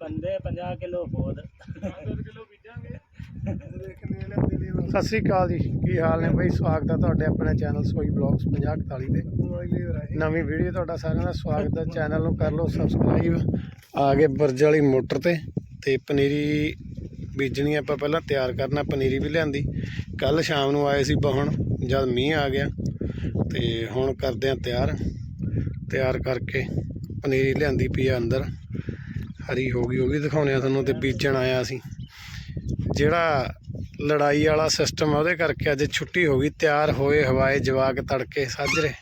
ਬੰਦੇ 50 ਕਿਲੋ ਖੋਦ ਸਤਿ ਸ੍ਰੀ ਅਕਾਲ ਜੀ। ਕੀ ਹਾਲ ਨੇ ਬਈ? ਸਵਾਗਤ ਹੈ ਤੁਹਾਡੇ ਆਪਣੇ ਚੈਨਲ ਸੋਈ ਬਲੌਗਸ 5041 ਤੇ। ਨਵੀਂ ਵੀਡੀਓ ਤੁਹਾਡਾ ਸਾਰਿਆਂ ਦਾ ਸਵਾਗਤ ਹੈ ਚੈਨਲ ਨੂੰ ਕਰ ਲਓ ਸਬਸਕ੍ਰਾਈਬ ਆ ਗਏ ਬਰਜ ਵਾਲੀ ਮੋਟਰ ਤੇ। ਤੇ ਪਨੀਰੀ ਬੀਜਣੀ ਆਪਾਂ ਪਹਿਲਾਂ ਤਿਆਰ ਕਰਨਾ, ਪਨੀਰੀ ਵੀ ਲਿਆਂਦੀ। ਕੱਲ ਸ਼ਾਮ ਨੂੰ ਆਏ ਸੀ ਬਹਣ, ਜਦ ਮੀਂਹ ਆ ਗਿਆ। ਤੇ ਹੁਣ ਕਰਦੇ ਆ ਤਿਆਰ। ਤਿਆਰ ਕਰਕੇ ਪਨੀਰੀ ਲਿਆਂਦੀ ਪਈ ਆ ਅੰਦਰ। ਹਰੀ ਹੋ ਗਈ, ਉਹ ਵੀ ਦਿਖਾਉਣੇ ਆ ਤੁਹਾਨੂੰ ਤੇ ਬੀਜਣ ਆਇਆ ਅਸੀਂ। ਜਿਹੜਾ ਲੜਾਈ ਵਾਲਾ ਸਿਸਟਮ ਆ, ਉਹਦੇ ਕਰਕੇ ਅੱਜ ਛੁੱਟੀ ਹੋ ਗਈ, ਤਿਆਰ ਹੋਏ ਹਵਾਏ ਜਵਾਕ ਤੜਕੇ ਸਾਜਰੇ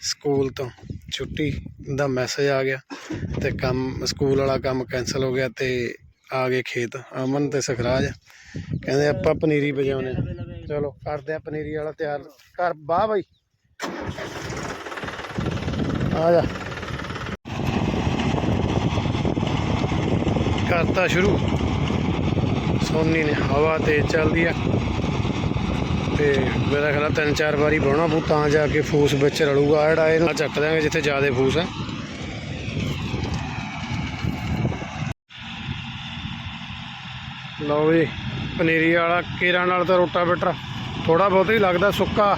ਸਕੂਲ ਤੋਂ। ਛੁੱਟੀ ਦਾ ਮੈਸੇਜ ਆ ਗਿਆ ਤੇ ਕੰਮ, ਸਕੂਲ ਵਾਲਾ ਕੰਮ ਕੈਨਸਲ ਹੋ ਗਿਆ ਤੇ ਆ ਗਏ ਖੇਤ। ਅਮਨ ਤੇ ਸਖਰਾਜ ਕਹਿੰਦੇ ਆਪਾਂ ਪਨੀਰੀ ਵਜਾਉਣੇ। ਚਲੋ, ਕਰਦੇ ਆ ਪਨੀਰੀ ਵਾਲਾ ਤਿਆਰ। ਕਰ ਵਾਹ ਬਾਈ। ਆ ਜਾ। ਕਰਤਾ ਸ਼ੁਰੂ। ਸੋਨੀ ਨੇ ਹਵਾ ਤੇਜ਼ ਚੱਲਦੀ ਆ। ਤੇ ਮੇਰਾ ਖਿਆਲ ਤਿੰਨ ਚਾਰ ਵਾਰੀ ਬਾਉਣਾ ਪਊ ਤਾਂ ਜਾ ਕੇ ਫੂਸ ਵਿੱਚ ਰਲੂਗਾ। ਜਿਹੜਾ ਇਹਨੂੰ ਚੱਕ ਦਿਆਂਗੇ ਜਿੱਥੇ ਜ਼ਿਆਦਾ ਫੂਸ ਹੈ ਲਓ ਵੀ ਪਨੀਰੀ ਵਾਲਾ ਕੀਰਾਂ ਨਾਲ ਤਾਂ ਰੋਟਾ ਬੇਟਰ ਥੋੜਾ ਬਹੁਤ ਹੀ ਲੱਗਦਾ ਸੁੱਕਾ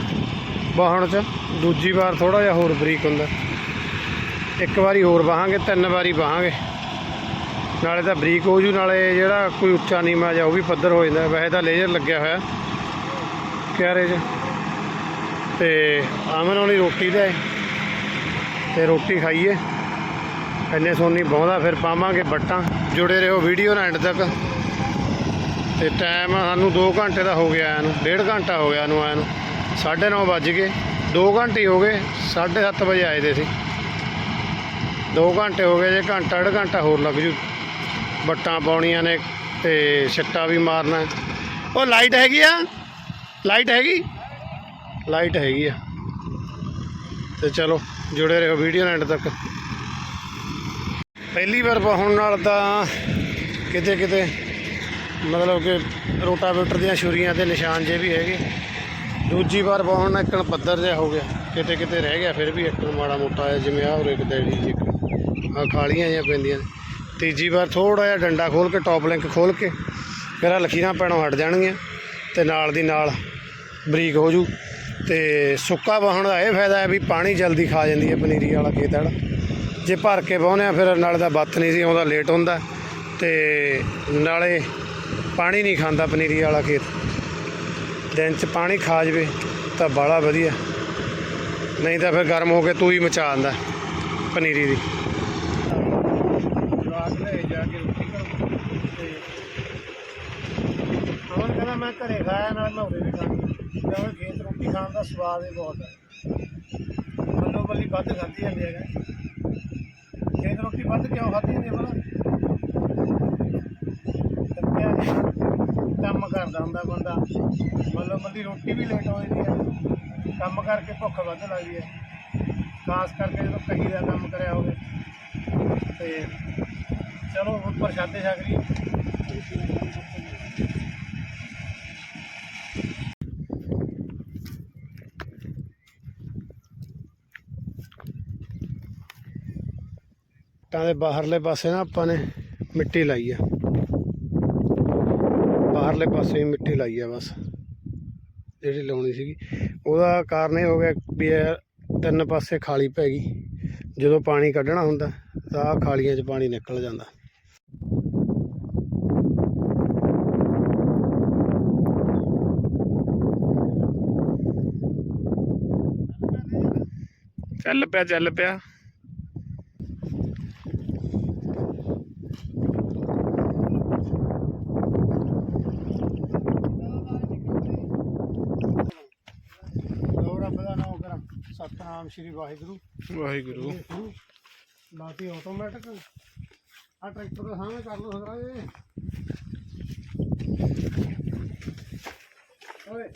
ਬਾਹਣ ਚ। ਦੂਜੀ ਵਾਰ ਥੋੜਾ ਜਿਹਾ ਹੋਰ ਬਰੀਕ ਹੁੰਦਾ। ਇੱਕ ਵਾਰੀ ਹੋਰ ਵਾਹਾਂਗੇ, ਤਿੰਨ ਵਾਰੀ ਵਾਹਾਂਗੇ। ਨਾਲੇ ਤਾਂ ਬਰੀਕ ਹੋ ਜੂ, ਨਾਲੇ ਜਿਹੜਾ ਕੋਈ ਉੱਚਾ ਨੀਵਾਂ ਜਾ ਉਹ ਵੀ ਪੱਧਰ ਹੋ ਜਾਂਦਾ, ਵੈਸੇ ਤਾਂ ਲੇਜ਼ਰ ਲੱਗਿਆ ਹੋਇਆ। ਕਿਆਰੇ 'ਚ ਤੇ ਆਮਨ ਹੋਣੀ ਰੋਟੀ ਦੇ ਤੇ ਰੋਟੀ ਖਾਈਏ। ਇੰਨੇ ਸੋਨੀ ਬਹੁੰਦਾ ਫਿਰ ਪਾਵਾਂਗੇ ਬੱਟਾਂ। ਜੁੜੇ ਰਹੋ ਵੀਡੀਓ ਨਾਲ ਐਂਡ ਤੱਕ। ਤੇ ਟਾਈਮ ਸਾਨੂੰ 2 ਘੰਟੇ ਦਾ ਹੋ ਗਿਆ ਆਇਆ ਨੂੰ ਡੇਢ ਘੰਟਾ ਹੋ ਗਿਆ ਨੂੰ ਆਇਆ ਨੂੰ 9:30 ਵੱਜ ਗਏ। 2 ਘੰਟੇ ਹੋ ਗਏ 7:30 ਵਜੇ ਆਏ ਦੇ ਸੀ। 2 ਘੰਟੇ ਹੋ ਗਏ, ਜੇ ਘੰਟਾ, ਡੇਢ ਘੰਟਾ ਹੋਰ ਲੱਗ ਜੂ। ਬੱਟਾਂ ਪਾਉਣੀਆਂ ਨੇ ਤੇ ਛੱਟਾ ਵੀ ਮਾਰਨਾ। ਉਹ ਲਾਈਟ ਹੈਗੀ ਆ? ਲਾਈਟ ਹੈਗੀ? ਲਾਈਟ ਹੈਗੀ ਆ। ਤੇ ਚਲੋ, ਜੁੜੇ ਰਹੋ ਵੀਡੀਓ ਐਂਡ ਤੱਕ। ਪਹਿਲੀ ਵਾਰ ਪਾਉਣ ਨਾਲ ਤਾਂ ਕਿਤੇ ਕਿਤੇ ਮਤਲਬ ਕਿ ਰੋਟਾਵੇਟਰ ਦੀਆਂ ਛੁਰੀਆਂ ਤੇ ਨਿਸ਼ਾਨ ਜੇ ਵੀ ਹੈਗੇ। ਦੂਜੀ ਵਾਰ ਪਾਉਣ ਨਾਲ ਇੱਕਣ ਪੱਧਰ ਜਿਹਾ ਹੋ ਗਿਆ। ਕਿਤੇ ਕਿਤੇ ਰਹਿ ਗਿਆ, ਫਿਰ ਵੀ ਇੱਕਣ ਮਾੜਾ ਮੋਟਾ ਆਇਆ ਜਿਵੇਂ ਆਹ ਉਰੇ ਕਿਤੇ ਜੀ ਆ ਖਾਲੀਆਂ ਜਿਹੀਆਂ ਪੈਂਦੀਆਂ ਨੇ। ਤੀਜੀ ਵਾਰ ਥੋੜਾ ਜਿਹਾ ਡੰਡਾ ਖੋਲ ਕੇ ਟੌਪ ਲਿੰਕ ਖੋਲ ਕੇ ਫਿਰ ਆਹ ਲਕੀਰਾਂ ਪੈਣੋਂ ਹਟ ਜਾਣਗੀਆਂ ਤੇ ਨਾਲ ਦੀ ਨਾਲ ਬਰੀਕ ਹੋ ਜੂ। ਤੇ ਸੁੱਕਾ ਵਾਹਣ ਦਾ ਇਹ ਫਾਇਦਾ ਹੈ ਵੀ ਪਾਣੀ ਜਲਦੀ ਖਾ ਜਾਂਦੀ ਹੈ ਪਨੀਰੀ ਵਾਲਾ ਖੇਤ ਵਾਲਾ। ਜੇ ਭਰ ਕੇ ਵਾਹੁੰਦੇ ਆ ਫਿਰ ਨਾਲੇ ਦਾ ਬੱਤ ਨਹੀਂ ਸੀ, ਆਉਂਦਾ ਲੇਟ ਹੁੰਦਾ। ਤੇ ਨਾਲੇ ਪਾਣੀ ਨਹੀਂ ਖਾਂਦਾ ਪਨੀਰੀ ਵਾਲਾ ਖੇਤ। ਦਿਨ ਚ ਪਾਣੀ ਖਾ ਜਵੇ ਤਾਂ ਬਾਲਾ ਵਧੀਆ। ਨਹੀਂ ਤਾਂ ਫਿਰ ਗਰਮ ਹੋ ਕੇ ਤੂੰ ਹੀ ਮਚਾ ਦਿੰਦਾ ਪਨੀਰੀ ਦੀ ਰਾਤ ਲੈ ਜਾ ਕੇ ਰੋਟੀ ਕਰਾਂ ਤੇ ਅਮਨ ਕਹਿੰਦਾ ਮੈਂ ਘਰੇ ਖਾਇਆ ਨਾਲ ਮੈਂ ਉਰੇ ਵੀ ਖਾਣੀ ਕਿਉਂਕਿ ਖੇਤ ਰੋਟੀ ਖਾਣ ਦਾ ਸਵਾਦ ਹੀ ਬਹੁਤ ਹੈ। ਮੱਲੋ ਮੱਲੀ ਵੱਧ ਖਾਧੀ ਜਾਂਦੀ ਹੈਗਾ ਖੇਤ ਰੋਟੀ ਵੱਧ ਕਿਉਂ ਖਾਧੀ ਜਾਂਦੀ ਹੈ ਭਲਾ ਕੰਮ ਕਰਦਾ ਹੁੰਦਾ ਬੰਦਾ। ਮੱਲੋ ਮੱਲੀ ਰੋਟੀ ਵੀ ਲੇਟ ਹੋ ਜਾਂਦੀ ਹੈ। ਕੰਮ ਕਰਕੇ ਭੁੱਖ ਵੱਧ ਲੱਗਦੀ ਹੈ। ਖਾਸ ਕਰਕੇ ਜਦੋਂ ਕਹੀ ਦਾ ਕੰਮ ਕਰਿਆ ਹੋਵੇ। ਤੇ ਚਲੋ ਹੁਣ ਪ੍ਰਸ਼ਾਦੇ ਛਕ ਲਈ। ਤਾਂ ਦੇ ਬਾਹਰਲੇ ਪਾਸੇ ਨਾ ਆਪਾਂ ਨੇ ਮਿੱਟੀ ਲਾਈ ਆ। ਬਾਹਰਲੇ ਪਾਸੇ ਹੀ ਮਿੱਟੀ ਲਾਈ ਆ ਬਸ, ਜਿਹੜੀ ਲਾਉਣੀ ਸੀਗੀ। ਉਹਦਾ ਕਾਰਨ ਇਹ ਹੋ ਗਿਆ ਵੀ ਇਹ ਤਿੰਨ ਪਾਸੇ ਖਾਲੀ ਪੈ ਗਈ। ਜਦੋਂ ਪਾਣੀ ਕੱਢਣਾ ਹੁੰਦਾ, ਤਾਂ ਆਹ ਖਾਲੀਆਂ 'ਚ ਪਾਣੀ ਨਿਕਲ ਜਾਂਦਾ। ਚੱਲ ਪਿਆ ਚੱਲ ਪਿਆ ਲੋ ਰੱਬ ਦਾ ਨਾਮ ਕਰਾਂ ਸਤਨਾਮ ਸ਼੍ਰੀ ਵਾਹਿਗੁਰੂ। ਵਾਹਿਗੁਰੂ। ਬਾਕੀ ਆਟੋਮੈਟਿਕ ਆ ਟਰੈਕਟਰ ਦੇ ਸਾਹਮਣੇ ਕਰ ਲਓ ਸਦਰਾ ਇਹ। ਓਏ।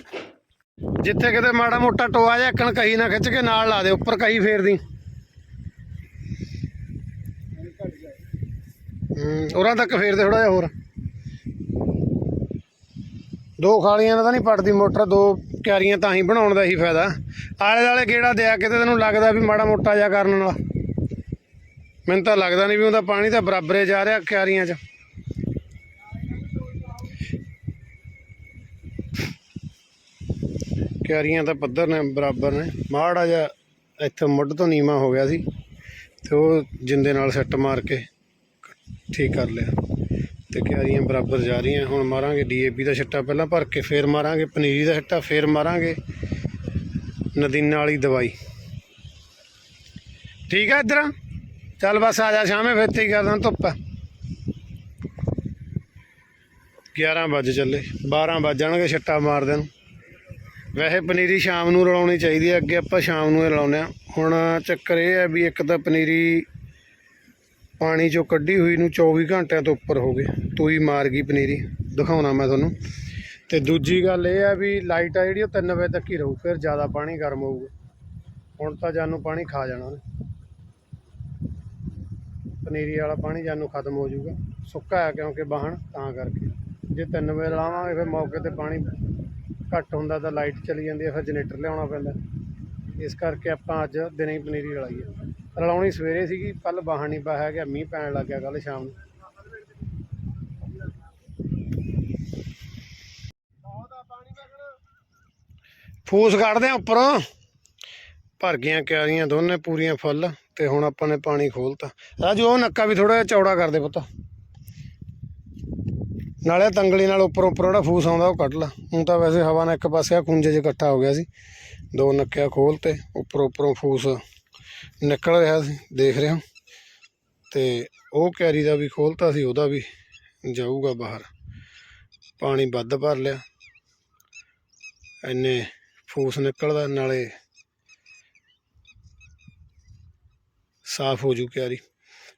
ਜਿੱਥੇ ਕਿਤੇ ਮਾੜਾ ਮੋਟਾ ਟੋਆ ਜਾਂ ਕਣ ਕਹੀ ਨਾ ਖਿੱਚ ਕੇ ਨਾਲ ਲਾ ਦੇ ਉੱਪਰ ਕਹੀ ਫੇਰਦੀ। ਹੂੰ ਉਹਨਾਂ ਤੱਕ ਫੇਰ ਦੇ ਥੋੜਾ ਜਿਹਾ ਹੋਰ। ਦੋ ਖਾਲੀਆਂ ਦਾ ਤਾਂ ਨਹੀਂ ਪੜਦੀ ਮੋਟਰ ਦੋ ਕਿਆਰੀਆਂ ਤਾਂ ਹੀ ਬਣਾਉਣ ਦਾ ਹੀ ਫਾਇਦਾ। ਆਲੇ ਦਾਲੇ ਗੇੜਾ ਦਿਆ ਕਿਤੇ ਤੈਨੂੰ ਲੱਗਦਾ ਵੀ ਮਾੜਾ ਮੋਟਾ ਜਿਹਾ ਕਰਨ ਵਾਲਾ। ਮੈਨੂੰ ਤਾਂ ਲੱਗਦਾ ਨਹੀਂ ਵੀ ਉਹਦਾ ਪਾਣੀ ਤਾਂ ਬਰਾਬਰੇ ਜਾ ਰਿਹਾ ਕਿਆਰੀਆਂ 'ਚ। ਕਿਆਰੀਆਂ ਤਾਂ ਪੱਧਰ ਨੇ, ਬਰਾਬਰ ਨੇ। ਮਾੜਾ ਜਿਹਾ ਇੱਥੇ ਮੁੱਢ ਤੋਂ ਨੀਵਾ ਹੋ ਗਿਆ ਸੀ ਤੇ ਉਹ ਜਿੰਦੇ ਨਾਲ ਸੱਟ ਮਾਰ ਕੇ ਠੀਕ ਕਰ ਲਿਆ। ਤੇ ਕਿਆਰੀਆਂ ਬਰਾਬਰ ਜਾ ਰਹੀਆਂ, ਹੁਣ ਮਾਰਾਂਗੇ ਡੀਏਪੀ ਦਾ ਛੱਟਾ ਪਹਿਲਾਂ ਭਰ ਕੇ, ਫੇਰ ਮਾਰਾਂਗੇ ਪਨੀਰੀ ਦਾ ਛਿੱਟਾ, ਫੇਰ ਮਾਰਾਂਗੇ ਨਦੀਨਾ ਵਾਲੀ ਦਵਾਈ। ਠੀਕ ਹੈ ਇੱਧਰ? ਚੱਲ ਬਸ ਆ ਜਾ ਸ਼ਾਮੇ, ਫਿਰ ਤੇ ਹੀ ਕਰਦਾ ਧੁੱਪ ਆ। 11 ਵਜੇ ਚੱਲੇ 12 ਵੱਜ ਜਾਣਗੇ ਛੱਟਾ ਮਾਰਦੇ ਨੂੰ। ਵੈਸੇ ਪਨੀਰੀ ਸ਼ਾਮ ਨੂੰ ਰਲਾਉਣੀ ਚਾਹੀਦੀ ਹੈ ਅੱਗੇ ਆਪਾਂ ਸ਼ਾਮ ਨੂੰ ਹੀ ਰਲਾਉਂਦੇ ਆ। ਹੁਣ ਚੱਕਰ ਇਹ ਹੈ ਵੀ ਇੱਕ ਤਾਂ ਪਨੀਰੀ ਪਾਣੀ ਚੋਂ ਕੱਢੀ ਹੋਈ ਨੂੰ 24 ਘੰਟਿਆਂ ਤੋਂ ਉੱਪਰ ਹੋ ਗਏ। ਤੂੰ ਮਾਰ ਗਈ ਪਨੀਰੀ। ਦਿਖਾਉਣਾ ਮੈਂ ਤੁਹਾਨੂੰ। ਤੇ ਦੂਜੀ ਗੱਲ ਇਹ ਆ ਵੀ ਲਾਈਟ ਆ ਜਿਹੜੀ, ਉਹ 3 ਵਜੇ ਤੱਕ ਹੀ ਰਹੂ। ਫਿਰ ਜ਼ਿਆਦਾ ਪਾਣੀ ਗਰਮ ਹੋਊਗਾ। ਹੁਣ ਤਾਂ ਜਾਨੂੰ ਪਾਣੀ ਖਾ ਜਾਣਾ ਉਹਨੇ। ਪਨੀਰੀ ਵਾਲਾ ਪਾਣੀ ਜਾਨੂੰ ਖਤਮ ਹੋ ਜਾਊਗਾ। ਸੁੱਕਾ ਆ ਕਿਉਂਕਿ ਬਾਹਣ ਤਾਂ ਕਰਕੇ। ਜੇ 3 ਵਜੇ ਲਾਵਾਂਗੇ, ਫਿਰ ਮੌਕੇ ਤੇ ਪਾਣੀ ਘੱਟ ਹੁੰਦਾ ਤਾਂ ਲਾਈਟ ਚਲੀ ਜਾਂਦੀ ਹੈ ਫਿਰ ਜਨਰੇਟਰ ਲਿਆਉਣਾ ਪੈਂਦਾ। ਇਸ ਕਰਕੇ ਆਪਾਂ ਅੱਜ ਦਿਨੇ ਹੀ ਪਨੀਰੀ ਰਲਾਈ ਹੈ ਰਲਾਉਣੀ ਸਵੇਰੇ ਸੀਗੀ ਕੱਲ ਬਾਹਣ ਨਹੀਂ ਪਾਇਆ ਗਿਆ ਮੀਂਹ ਪੈਣ ਲੱਗ ਗਿਆ ਕੱਲ ਸ਼ਾਮ ਨੂੰ। ਫੂਸ ਕੱਢਦੇ ਆ ਉੱਪਰੋਂ। ਭਰ ਗਈਆਂ ਕਿਆਰੀਆਂ ਦੋਨੇ, ਪੂਰੀਆਂ ਫੁੱਲ, ਤੇ ਹੁਣ ਆਪਾਂ ਨੇ ਪਾਣੀ ਖੋਲਤਾ। ਰਾਜੂ, ਉਹ ਨੱਕਾ ਵੀ ਥੋੜਾ ਜਿਹਾ ਚੌੜਾ ਕਰ ਦੇ ਪੁੱਤ। ਨਾਲੇ ਤੰਗਲੀ ਨਾਲ ਉੱਪਰ ਉੱਪਰੋਂ ਜਿਹੜਾ ਫੂਸ ਆਉਂਦਾ, ਉਹ ਕੱਢ ਲਾ। ਹੁਣ ਤਾਂ ਵੈਸੇ ਹਵਾ ਨਾਲ ਇੱਕ ਪਾਸੇ ਆ ਖੁੰਝੇ 'ਚ ਇਕੱਠਾ ਹੋ ਗਿਆ ਸੀ। ਦੋ ਨੱਕਿਆ ਖੋਲ ਤੇ ਉੱਪਰੋਂ ਉੱਪਰੋਂ ਫੂਸ ਨਿਕਲ ਰਿਹਾ ਸੀ, ਦੇਖ ਰਿਹਾ। ਤੇ ਉਹ ਕੈਰੀ ਦਾ ਵੀ ਖੋਲਤਾ ਸੀ, ਉਹਦਾ ਵੀ ਜਾਊਗਾ ਬਾਹਰ। ਪਾਣੀ ਵੱਧ ਭਰ ਲਿਆ। ਇੰਨੇ ਫੂਸ ਨਿਕਲਦਾ, ਨਾਲੇ ਸਾਫ਼ ਹੋ ਜੂ ਕਿਆਰੀ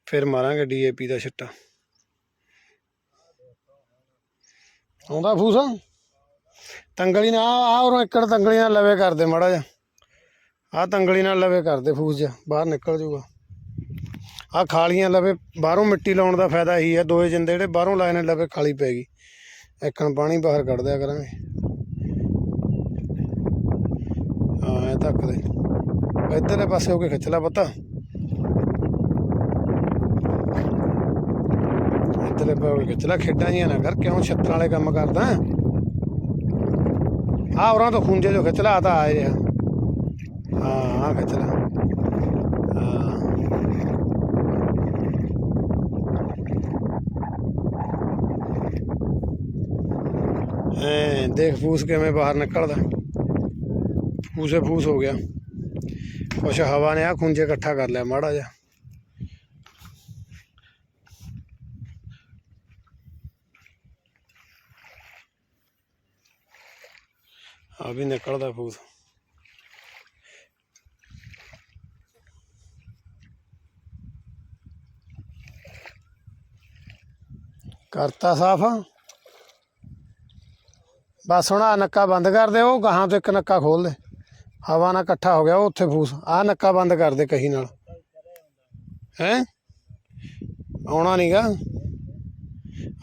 ਫਿਰ ਮਾਰਾਂਗੇ ਡੀਏਪੀ ਦਾ ਛਿੱਟਾ। ਆਉਂਦਾ ਫੂਸ? ਤੰਗਲੀ ਨਾਲ ਆ ਉਰੋਂ ਇੱਕੜ ਤੰਗਲੀ ਨਾਲ ਲਵੇ ਕਰਦੇ ਮੜਾ ਜਾ ਆਹ ਤੰਗਲੀ ਨਾਲ ਲਵੇ ਕਰਦੇ ਫੂਸ ਜਾ ਬਾਹਰ ਨਿਕਲ ਜੂਗਾ ਆ ਖਾਲੀਆਂ ਲਵੇ, ਬਾਹਰੋਂ ਮਿੱਟੀ ਲਾਉਣ ਦਾ ਫਾਇਦਾ ਇਹੀ ਹੈ, ਦੋਏ ਜਿੰਦੇ ਜਿਹੜੇ ਬਾਹਰੋਂ ਲਾਏ ਨੇ ਲਵੇ ਖਾਲੀ ਪੈ ਗਈ। ਇੱਕਣ ਪਾਣੀ ਬਾਹਰ ਕੱਢ ਦਿਆ ਕਰਾਂਗੇ। ਹਾਂ ਇਹ ਤੱਕ ਦੇ। ਇੱਧਰਲੇ ਪਾਸੇ ਹੋ ਕੇ ਖਿੱਚ ਲੈ ਪਤਾ। ਇੱਧਰਲੇ ਪਾਸੇ ਖਿੱਚ ਲੈ, ਖੇਡਾਂ ਜੀਆਂ ਨਾ ਕਰ, ਕਿਉਂ ਛੱਤਰਾਂ ਵਾਲੇ ਕੰਮ ਕਰਦਾ? ਆ ਉਰਾਂ ਤੋਂ ਖੁੰਝੇ ਜੋ ਖਿੱਚ ਲਾ ਤਾਂ ਆ ਰਿਹਾ। ਆ ਖਿੱਚ ਐ, ਦੇਖ ਫੂਸ ਕਿਵੇਂ ਬਾਹਰ ਨਿਕਲਦਾ। ਫੂਸੇ ਫੂਸ ਹੋ ਗਿਆ। ਕੁਛ ਹਵਾ ਨੇ ਆ ਖੁੰਝੇ ਇਕੱਠਾ ਕਰ ਲਿਆ, ਮਾੜਾ ਜਿਹਾ। ਆ ਵੀ ਨਿਕਲਦਾ ਫੂਸ। ਕਰਤਾ ਸਾਫ਼। ਬਸ ਹੁਣ ਆ ਨੱਕਾ ਬੰਦ ਕਰ ਦੇ, ਉਹ ਗਾਹਾਂ ਤੋਂ ਇੱਕ ਨੱਕਾ ਖੋਲ ਦੇ। ਹਵਾ ਨਾਲ ਇਕੱਠਾ ਹੋ ਗਿਆ, ਉਹ ਉੱਥੇ ਫੂਸ। ਆ ਨੱਕਾ ਬੰਦ ਕਰ ਦੇ ਕਹੀ ਨਾਲ। ਹੈ? ਆਉਣਾ ਨਹੀਂਗਾ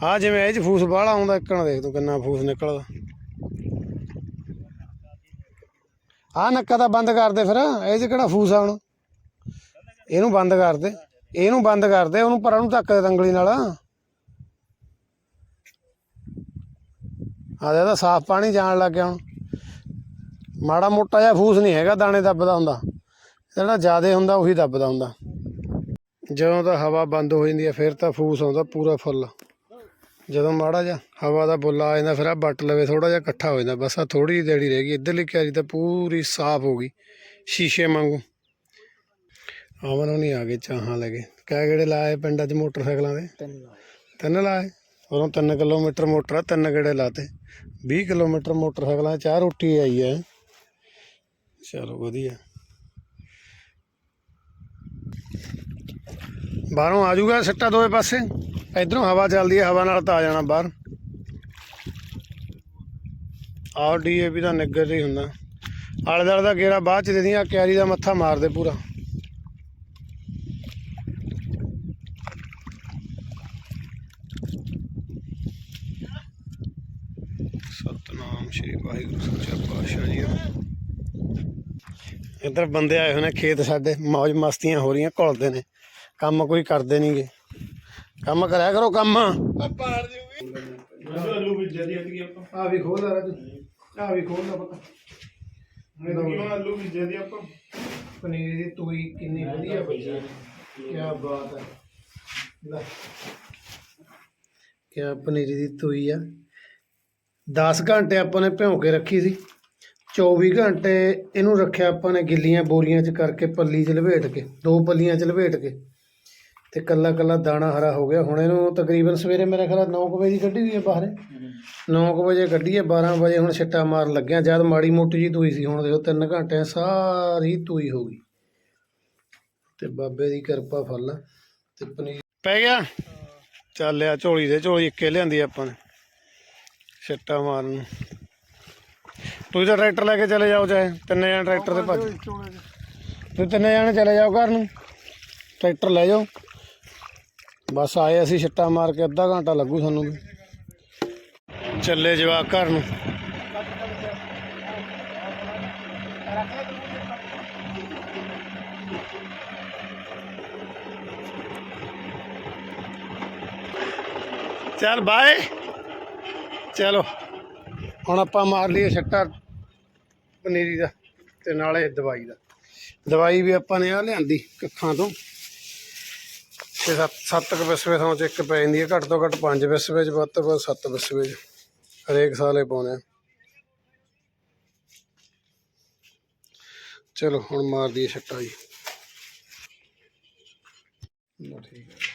ਆ ਜਿਵੇਂ ਇਹ ਚ ਫੂਸ ਬਾਹਲਾ ਆਉਂਦਾ ਇੱਕਣ ਦੇਖ ਤੂੰ ਕਿੰਨਾ ਫੂਸ ਨਿਕਲਦਾ। ਆ ਨੱਕਾ ਤਾਂ ਬੰਦ ਕਰ ਦੇ ਫਿਰ। ਇਹ ਚ ਕਿਹੜਾ ਫੂਸ ਆਉਣਾ ਇਹਨੂੰ ਬੰਦ ਕਰ ਦੇ। ਇਹਨੂੰ ਬੰਦ ਕਰ ਦੇ, ਉਹਨੂੰ ਪਰਾਂ ਨੂੰ ਧੱਕ ਦੇ ਤੰਗਲੀ ਨਾਲ। ਆ ਦੇ ਤਾਂ ਸਾਫ਼ ਪਾਣੀ ਜਾਣ ਲੱਗ ਗਿਆ ਹੁਣ। ਮਾੜਾ ਮੋਟਾ ਜਿਹਾ ਫੂਸ ਨਹੀਂ ਹੈਗਾ ਦਾਣੇ ਦੱਬਦਾ ਹੁੰਦਾ। ਜਿਹੜਾ ਜ਼ਿਆਦਾ ਹੁੰਦਾ ਉਹੀ ਦੱਬਦਾ ਹੁੰਦਾ। ਜਦੋਂ ਤਾਂ ਹਵਾ ਬੰਦ ਹੋ ਜਾਂਦੀ ਹੈ ਫਿਰ ਤਾਂ ਫੂਸ ਆਉਂਦਾ ਪੂਰਾ ਫੁੱਲ। ਜਦੋਂ ਮਾੜਾ ਜਿਹਾ ਹਵਾ ਦਾ ਬੁੱਲਾ ਆ ਜਾਂਦਾ ਫਿਰ ਆ ਬੱਟ ਲਵੇ ਥੋੜਾ ਜਿਹਾ ਇਕੱਠਾ ਹੋ ਜਾਂਦਾ। ਬਸ ਆ ਥੋੜੀ ਜਿਹੀ ਦੇੜੀ ਰਹਿ ਗਈ। ਇੱਧਰਲੀ ਕਿਆਰੀ ਤਾਂ ਪੂਰੀ ਸਾਫ਼ ਹੋ ਗਈ ਸ਼ੀਸ਼ੇ ਵਾਂਗੂ। ਆਮਨ ਉਹ ਨਹੀਂ ਆ ਗਏ ਚਾਹਾਂ ਲੈ ਕੇ। ਕਹਿ ਕਿਹੜੇ ਲਾਏ ਪਿੰਡਾਂ 'ਚ ਮੋਟਰਸਾਈਕਲਾਂ ਦੇ? ਤਿੰਨ ਲਾਏ? ਉਦੋਂ 3 ਕਿਲੋਮੀਟਰ ਮੋਟਰ ਆ, ਤਿੰਨ ਗੇੜੇ ਲਾਤੇ। 20 ਕਿਲੋਮੀਟਰ ਮੋਟਰਸਾਈਕਲਾਂ 'ਚ ਚਾਰ ਰੋਟੀ ਆਈ ਹੈ ਚਲੋ, ਵਧੀਆ। ਬਾਹਰੋਂ ਆ ਜਾਊਗਾ ਸਿੱਟਾ ਦੋਵੇਂ ਪਾਸੇ। ਇਧਰੋਂ ਹਵਾ ਚੱਲਦੀ ਹੈ ਹਵਾ ਨਾਲ ਤਾਂ ਆ ਜਾਣਾ ਬਾਹਰ। ਆਹ ਡੀਏਪੀ ਦਾ ਨਿੱਗਰ ਹੀ ਹੁੰਦਾ। ਆਲੇ ਦੁਆਲੇ ਦਾ ਗੇੜਾ ਬਾਅਦ ਚ ਦੇ ਦੀਆਂ ਕਿਆਰੀ ਦਾ ਮੱਥਾ ਮਾਰਦੇ ਪੂਰਾ। ਸਤਨਾਮ ਸ਼੍ਰੀ ਵਾਹਿਗੁਰੂ ਸੱਚਾ ਪਾਤਸ਼ਾਹ ਜੀ। ਇੱਧਰ ਬੰਦੇ ਆਏ ਹੋਏ ਨੇ ਖੇਤ ਸਾਡੇ ਮौज ਮਸਤੀਆਂ ਹੋ ਰਹੀਆਂ ਘੁਲਦੇ ਨੇ। ਕੰਮ ਕੋਈ ਕਰਦੇ ਨਹੀਂਗੇ ਕੰਮ ਕਰਿਆ ਕਰੋ ਕੰਮ। ਆਲੂ ਵੀ ਜਦੀ ਹਟ ਗਿਆ ਆਪਾਂ ਆ ਵੀ ਖੋਲ ਆ ਤੂੰ ਆ ਵੀ ਖੋਲ ਦਾ ਪਤਾ। ਕਿਉਂ ਆਲੂ ਵੀ ਜਦੀ ਆਪਾਂ? ਪਨੀਰ ਦੀ ਤੂਈ ਕਿੰਨੀ ਵਧੀਆ ਬਣੀ ਹੈ ਕੀ ਬਾਤ ਹੈ ਲੈ। ਕੀ ਪਨੀਰ ਦੀ ਤੂਈ ਆ। 10 ਘੰਟੇ ਆਪਾਂ ਨੇ ਭਿਉਂ ਕੇ ਰੱਖੀ ਸੀ। 24 ਘੰਟੇ ਇਹਨੂੰ ਰੱਖਿਆ ਆਪਾਂ ਨੇ ਗਿੱਲੀਆਂ ਬੋਰੀਆਂ 'ਚ ਕਰਕੇ ਪੱਲੀ 'ਚ ਲਪੇਟ ਕੇ, ਦੋ ਪੱਲੀਆਂ 'ਚ ਲਪੇਟ ਕੇ। ਤੇ ਕੱਲਾ ਕੱਲਾ ਦਾਣਾ ਹਰਾ ਹੋ ਗਿਆ। ਹੁਣ ਇਹਨੂੰ ਤਕਰੀਬਨ ਸਵੇਰੇ ਮੇਰੇ ਖਿਆਲ 9 ਵਜੇ ਦੀ ਕੱਢੀ ਹੋਈ ਹੈ ਬਾਹਰੇ। 9 ਵਜੇ ਕੱਢੀ ਹੈ 12 ਵਜੇ ਹੁਣ ਛਿੱਟਾ ਮਾਰਨ ਲੱਗਿਆ। ਜਦ ਮਾੜੀ ਮੋਟੀ ਜੀ ਤੂਈ ਸੀ, ਹੁਣ ਦੇਖੋ 3 ਘੰਟੇ ਸਾਰੀ ਤੂਈ ਹੋ ਗਈ। ਤੇ ਬਾਬੇ ਦੀ ਕਿਰਪਾ ਫਲ ਤੇ ਪਨੀਰ ਪੈ ਗਿਆ। ਚੱਲਿਆ ਝੋਲੀ ਦੇ ਝੋਲੀ ਇੱਕੇ ਲਿਆਂਦੀ ਆਪਾਂ ਨੇ। ਛਿੱਟਾ ਮਾਰਨ। ਤੁਸੀਂ ਤਾਂ ਟਰੈਕਟਰ ਲੈ ਕੇ ਚਲੇ ਜਾਓ ਚਾਹੇ, ਤਿੰਨੇ ਜਣੇ ਟਰੈਕਟਰ ਤੇ ਭੱਜ। ਤੁਸੀਂ ਤਿੰਨੇ ਜਣੇ ਚਲੇ ਜਾਓ ਘਰ ਨੂੰ। ਟਰੈਕਟਰ ਲੈ ਜਾਓ। ਬਸ ਆਏ ਅਸੀਂ ਛਿੱਟਾ ਮਾਰ ਕੇ, ਅੱਧਾ ਘੰਟਾ ਲੱਗੂ ਸਾਨੂੰ ਵੀ। ਚੱਲੇ ਜਵਾਕ ਘਰ ਨੂੰ। ਚੱਲ ਬਾਏ। ਚਲੋ। ਹੁਣ ਆਪਾਂ ਮਾਰ ਲਈਏ ਛੱਟਾ ਪਨੀਰੀ ਦਾ ਤੇ ਨਾਲੇ ਦਵਾਈ ਦਾ। ਦਵਾਈ ਵੀ ਆਪਾਂ ਨੇ ਆ ਲਿਆਂਦੀ ਕੱਖਾਂ ਤੋਂ। ਛੇ ਸੱਤ ਕੁ ਵਿਸਵੇ ਥਾਂ ਚ ਇੱਕ ਪੈ ਜਾਂਦੀ ਹੈ, ਘੱਟ ਤੋਂ ਘੱਟ ਪੰਜ ਵਿਸਵੇ ਚ, ਵੱਧ ਤੋਂ ਵੱਧ ਸੱਤ ਵਿਸਵੇ ਚ। ਹਰੇਕ ਸਾਲੇ ਪਾਉਂਦੇ ਆ। ਚਲੋ, ਹੁਣ ਮਾਰ ਦਈਏ ਛੱਟਾ ਜੀ। ਠੀਕ ਹੈ।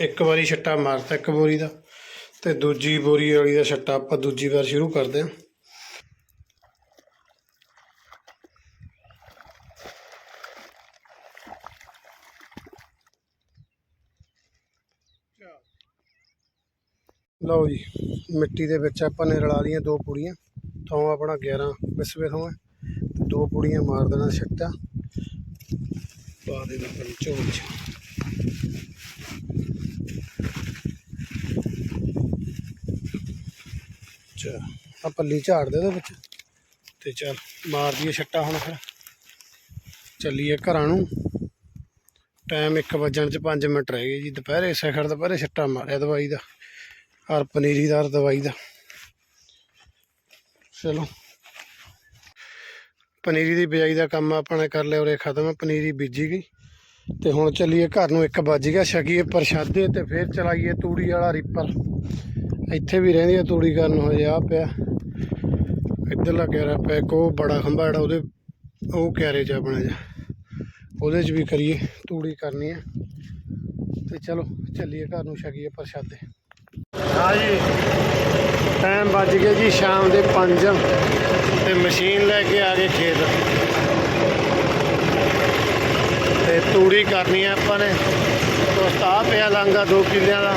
ਇੱਕ ਵਾਰੀ ਛੱਟਾ ਮਾਰਤਾ ਇੱਕ ਬੋਰੀ ਦਾ ਤੇ ਦੂਜੀ ਬੋਰੀ ਵਾਲੀ ਦਾ ਛੱਟਾ ਆਪਾਂ ਦੂਜੀ ਵਾਰ ਸ਼ੁਰੂ ਕਰਦੇ ਹਾਂ। ਲਓ ਜੀ, ਮਿੱਟੀ ਦੇ ਵਿੱਚ ਆਪਾਂ ਨੇ ਰਲਾ ਲਈਆਂ ਦੋ ਪੂੜੀਆਂ। ਥੋਂ ਆਪਣਾ 11 ਵਿਸਵੇ ਥੋਂ ਹੈ। ਤੇ ਦੋ ਪੂੜੀਆਂ ਮਾਰ ਦੇਣਾ ਛੱਟਾ ਪਾ ਦੇਣਾ ਫਿਰ ਝੋਲ ਚ। ਅੱਛਾ ਆ ਪੱਲੀ ਝਾੜ ਦੇ ਉਹਦੇ ਵਿੱਚ। ਤੇ ਚੱਲ, ਮਾਰ ਦਈਏ ਛੱਟਾ ਹੁਣ ਫਿਰ। ਚੱਲੀਏ ਘਰਾਂ ਨੂੰ। ਟਾਈਮ 1 ਵਜਣ ਚ 5 ਮਿੰਟ ਰਹਿ ਗਏ ਜੀ। ਦੁਪਹਿਰੇ ਸਿਖਰ, ਦੁਪਹਿਰੇ ਛੱਟਾ ਮਾਰਿਆ ਦਵਾਈ ਦਾ। ਔਰ ਪਨੀਰੀਦਾਰ ਦਵਾਈ ਦਾ। ਚਲੋ। ਪਨੀਰੀ ਦੀ ਬਿਜਾਈ ਦਾ ਕੰਮ ਆਪਾਂ ਨੇ ਕਰ ਲਿਆ, ਉਰੇ ਖਤਮ ਪਨੀਰੀ ਬੀਜੀ ਗਈ। ਤੇ ਹੁਣ ਚੱਲੀਏ ਘਰ ਨੂੰ, ਇੱਕ ਵੱਜ ਗਿਆ, ਛਕੀਏ ਪ੍ਰਸ਼ਾਦੇ ਤੇ ਫਿਰ ਚਲਾਈਏ ਤੂੜੀ ਵਾਲਾ ਰੀਪਰ। ਇੱਥੇ ਵੀ ਰਹਿੰਦੀ ਆ ਤੂੜੀ ਕਰਨ ਨੂੰ ਆ ਪਿਆ। ਇੱਧਰ ਲੱਗਿਆ ਰਿਹਾ ਪਿਆ ਇੱਕ ਉਹ ਬੜਾ ਖੰਭਾ ਜਿਹੜਾ, ਉਹਦੇ, ਉਹ ਕਿਆਰੇ 'ਚ ਆਪਣਾ ਜਿਹਾ। ਉਹਦੇ 'ਚ ਵੀ ਕਰੀਏ, ਤੂੜੀ ਕਰਨੀ ਹੈ ਤੇ ਚਲੋ, ਚੱਲੀਏ ਘਰ ਨੂੰ, ਛਕੀਏ ਪ੍ਰਸ਼ਾਦੇ। ਹਾਂ ਜੀ ਟਾਈਮ ਵੱਜ ਗਿਆ ਜੀ ਸ਼ਾਮ ਦੇ 5 ਤੇ ਮਸ਼ੀਨ ਲੈ ਕੇ ਆ ਗਏ ਖੇਤ। ਤੇ ਤੂੜੀ ਕਰਨੀ ਆ ਆਪਾਂ ਨੇ। ਦੋਸਤ ਆ ਪਿਆ ਲਾਂਗਾ 2 ਕਿੱਲਿਆਂ ਦਾ।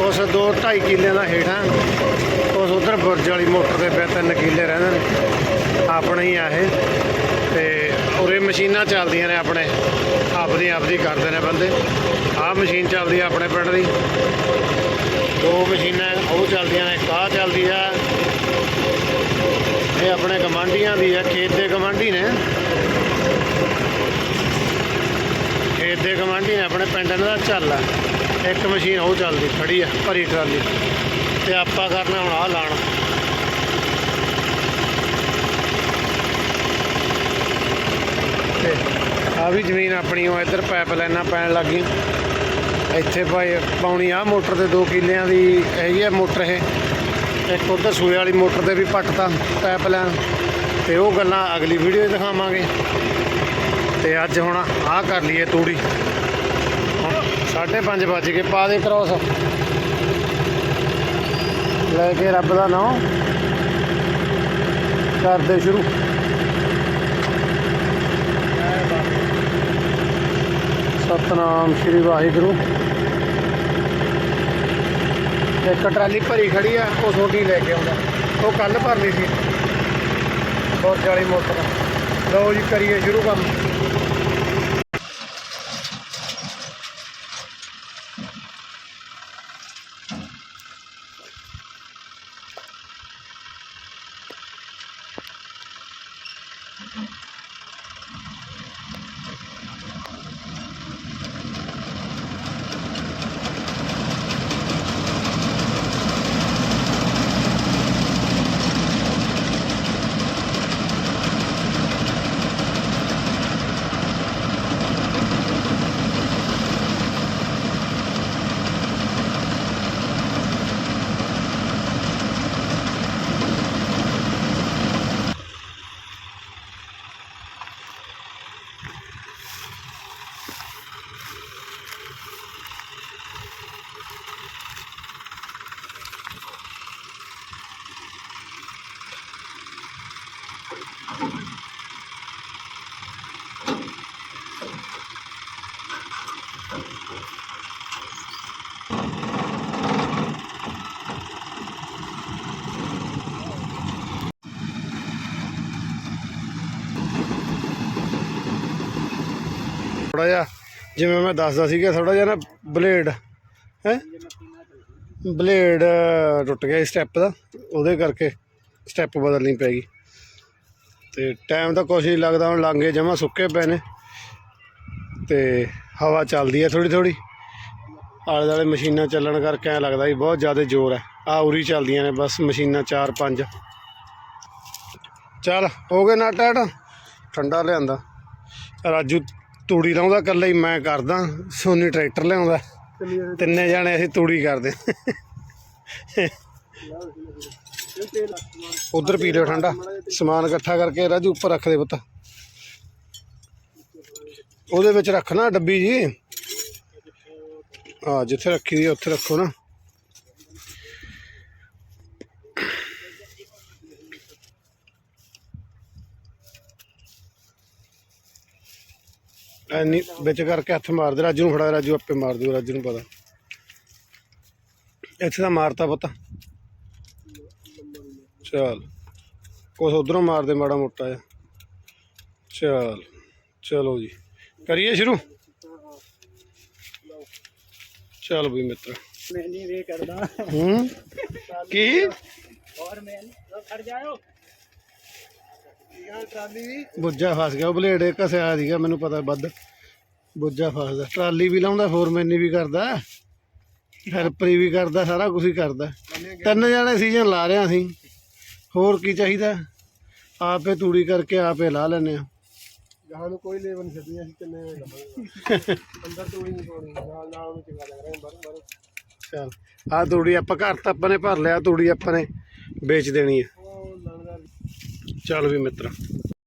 ਉਸ 2 2.5 ਕਿੱਲਿਆਂ ਦਾ ਹੇਠਾਂ। ਉਸ ਉਧਰ ਬੁਰਜ ਵਾਲੀ ਮੋਟਰ ਦੇ ਪਿਆ 3 ਕਿੱਲੇ ਰਹਿੰਦੇ ਨੇ। ਆਪਣੇ ਹੀ ਆ ਇਹ। ਤੇ ਉਰੇ ਮਸ਼ੀਨਾਂ ਚੱਲਦੀਆਂ ਨੇ ਆਪਣੇ। ਆਪਦੀ ਆਪਦੀ ਕਰਦੇ ਨੇ ਬੰਦੇ। ਆਹ ਮਸ਼ੀਨ ਚੱਲਦੀ ਆ ਆਪਣੇ ਪਿੰਡ ਦੀ। ਦੋ ਮਸ਼ੀਨਾਂ ਉਹ ਚੱਲਦੀਆਂ ਨੇ, ਇੱਕ ਆਹ ਚੱਲਦੀ ਆ। ਇਹ ਆਪਣੇ ਗਵਾਂਢੀਆਂ ਦੀ ਆ, ਖੇਤ ਦੇ ਗਵਾਂਢੀ ਨੇ। ਖੇਤ ਦੇ ਗਵਾਂਢੀ ਨੇ ਆਪਣੇ ਪਿੰਡ ਦਾ ਚੱਲ ਆ। ਇੱਕ ਮਸ਼ੀਨ ਉਹ ਚੱਲਦੀ, ਖੜੀ ਆ, ਭਰੀ ਟਰਾਲੀ। ਤੇ ਆਪਾਂ ਕਰਨਾ ਹੁਣ ਆਹ ਲਾਣ। ਤੇ ਆ ਵੀ ਜ਼ਮੀਨ ਆਪਣੀ ਉਹ ਇੱਧਰ ਪਾਈਪ ਲਾਈਨਾਂ ਪੈਣ ਲੱਗ ਗਈਆਂ ਇੱਥੇ ਭਾਈ ਪਾਉਣੀ ਆ ਮੋਟਰ 'ਤੇ 2 ਕਿੱਲਿਆਂ ਦੀ ਹੈਗੀ ਆ ਮੋਟਰ ਇਹ। ਇੱਕ ਉਧਰ ਸੂਏ ਵਾਲੀ ਮੋਟਰ ਤੇ ਵੀ ਪੱਟਤਾ ਪਾਈਪ ਲਾਈਨ ਤੇ ਉਹ ਗੱਲਾਂ ਅਗਲੀ ਵੀਡੀਓ ਦਿਖਾਵਾਂਗੇ। ਤੇ ਅੱਜ ਹੁਣ ਆਹ ਕਰ ਲਈਏ ਤੂੜੀ। ਹੁਣ 5:30 ਵੱਜ ਕੇ ਪਾ ਦੇ ਕ੍ਰੋਸ ਲੈ ਕੇ ਰੱਬ ਦਾ ਨਾਮ। ਕਰਦੇ ਸ਼ੁਰੂ। ਸਤਨਾਮ ਸ੍ਰੀ ਵਾਹਿਗੁਰੂ। ਇੱਕ ਟਰਾਲੀ ਭਰੀ ਖੜੀ ਆ, ਉਹ ਛੋਟੀ ਲੈ ਕੇ ਆਉਂਦਾ। ਉਹ ਕੱਲ ਭਰਨੀ ਸੀ। ਬਹੁਤ ਜਾਲੀ ਮੋਟਰ ਲਓ ਜੀ, ਕਰੀਏ ਸ਼ੁਰੂ ਕੰਮ। ਥੋੜਾ ਜਿਹਾ, ਜਿਵੇਂ ਮੈਂ ਦੱਸਦਾ ਸੀਗਾ ਥੋੜਾ ਜਿਹਾ ਨਾ ਬਲੇਡ, ਹੈ? ਬਲੇਡ ਟੁੱਟ ਗਿਆ ਸਟੈਪ ਦਾ, ਉਹਦੇ ਕਰਕੇ ਸਟੈਪ ਬਦਲਣੀ ਪੈਗੀ ਤੇ ਟਾਈਮ ਤਾਂ ਕੁਛ ਨਹੀਂ ਲੱਗਦਾ, ਹੁਣ ਲਾਂਗੇ ਜਮਾ ਸੁੱਕੇ ਪਏ ਨੇ। ਤੇ ਹਵਾ ਚੱਲਦੀ ਹੈ ਥੋੜੀ ਥੋੜੀ ਆਲੇ ਦੁਆਲੇ ਮਸ਼ੀਨਾਂ ਚੱਲਣ ਕਰਕੇ ਐ ਲੱਗਦਾ ਵੀ ਬਹੁਤ ਜ਼ਿਆਦਾ ਜ਼ੋਰ ਹੈ। ਆ ਉਰੀ ਚੱਲਦੀਆਂ ਨੇ, ਬਸ ਮਸ਼ੀਨਾਂ 4 5 ਚੱਲ, ਹੋ ਗਏ ਨਾ ਟੈਟ ਠੰਡਾ ਲਿਆਂਦਾ। ਰਾਜੂ ਤੂੜੀ ਲਾਉਂਦਾ ਇਕੱਲਾ ਹੀ, ਮੈਂ ਕਰਦਾ। ਸੋਨੀ ਟਰੈਕਟਰ ਲਿਆਉਂਦਾ। ਤਿੰਨੇ ਜਾਣੇ ਅਸੀਂ ਤੂੜੀ ਕਰਦੇ। ਉਧਰ ਪੀ ਲਿਓ ਠੰਡਾ। ਸਮਾਨ ਇਕੱਠਾ ਕਰਕੇ ਰਾਜੂ, ਉੱਪਰ ਰੱਖ ਦੇ ਪੁੱਤ। ਉਹਦੇ ਵਿੱਚ ਰੱਖਣਾ ਡੱਬੀ ਜੀ। ਆ ਜਿੱਥੇ ਰੱਖੀ ਦੀ ਉੱਥੇ ਰੱਖੋ ਨਾ। ਐਨੀ ਵਿੱਚ ਕਰਕੇ ਹੱਥ ਮਾਰ ਦੇ, ਰਾਜੂ ਨੂੰ ਫੜਾ, ਰਾਜੂ ਆਪੇ ਮਾਰ ਦਿਓ ਰਾਜੂ ਨੂੰ ਪਤਾ। ਇੱਥੇ ਤਾਂ ਮਾਰਤਾ ਪਤਾ। ਚਲ। ਕੁਛ ਉਧਰੋਂ ਮਾਰਦੇ ਮਾੜਾ ਮੋਟਾ ਆ ਚਲ ਚਲੋ ਜੀ। ਕਰੀਏ ਸ਼ੁਰੂ? ਚਲ ਬਈ ਮਿੱਤਰ। ਬੁੱਜਾ ਨਹੀਂ ਵੇ ਕਰਦਾ। ਹੂੰ? ਕੀ? ਹੋਰ ਮੈਂ ਫਸ ਗਿਆ ਬਲੇਡ ਘਸਿਆ ਸੀਗਾ ਮੈਨੂੰ ਪਤਾ ਵੱਧ। ਬੁੱਝਾ ਫਸਦਾ। ਟਰਾਲੀ ਵੀ ਲਾਉਂਦਾ ਫੋਰਮੈਨ ਵੀ ਕਰਦਾ। ਹੈਲਪਰੀ ਵੀ ਕਰਦਾ ਸਾਰਾ ਕੁਝ ਹੀ ਕਰਦਾ। ਤਿੰਨ ਜਣੇ ਸੀਜ਼ਨ ਲਾ ਰਿਆ ਸੀ ਹੋਰ ਕੀ ਚਾਹੀਦਾ? ਆਪੇ ਤੂੜੀ ਕਰਕੇ ਆਪੇ ਲਾ ਲੈਨੇ ਆ। ਜਹਾਂ ਨੂੰ ਕੋਈ ਲੇਵਨ ਛੱਡਣੀ ਅਸੀਂ ਕਿੰਨੇ ਲਵਾਂਗੇ ਅੰਦਰ ਤੋੜੀ ਨਹੀਂ ਪਾਉਣੀ ਨਾਲ ਨਾਲ ਨੂੰ ਚੰਗਾ ਲੱਗ ਰਿਹਾ ਬਾਹਰੋਂ ਬਾਹਰੋਂ ਚਲ ਆ ਤੂੜੀ ਆਪਾਂ ਘਰ ਤਾਂ ਆਪਾਂ ਨੇ ਭਰ ਲਿਆ ਤੂੜੀ ਆਪਾਂ ਨੇ ਵੇਚ ਦੇਣੀ ਹੈ ਚੱਲ ਵੀ ਮਿੱਤਰ।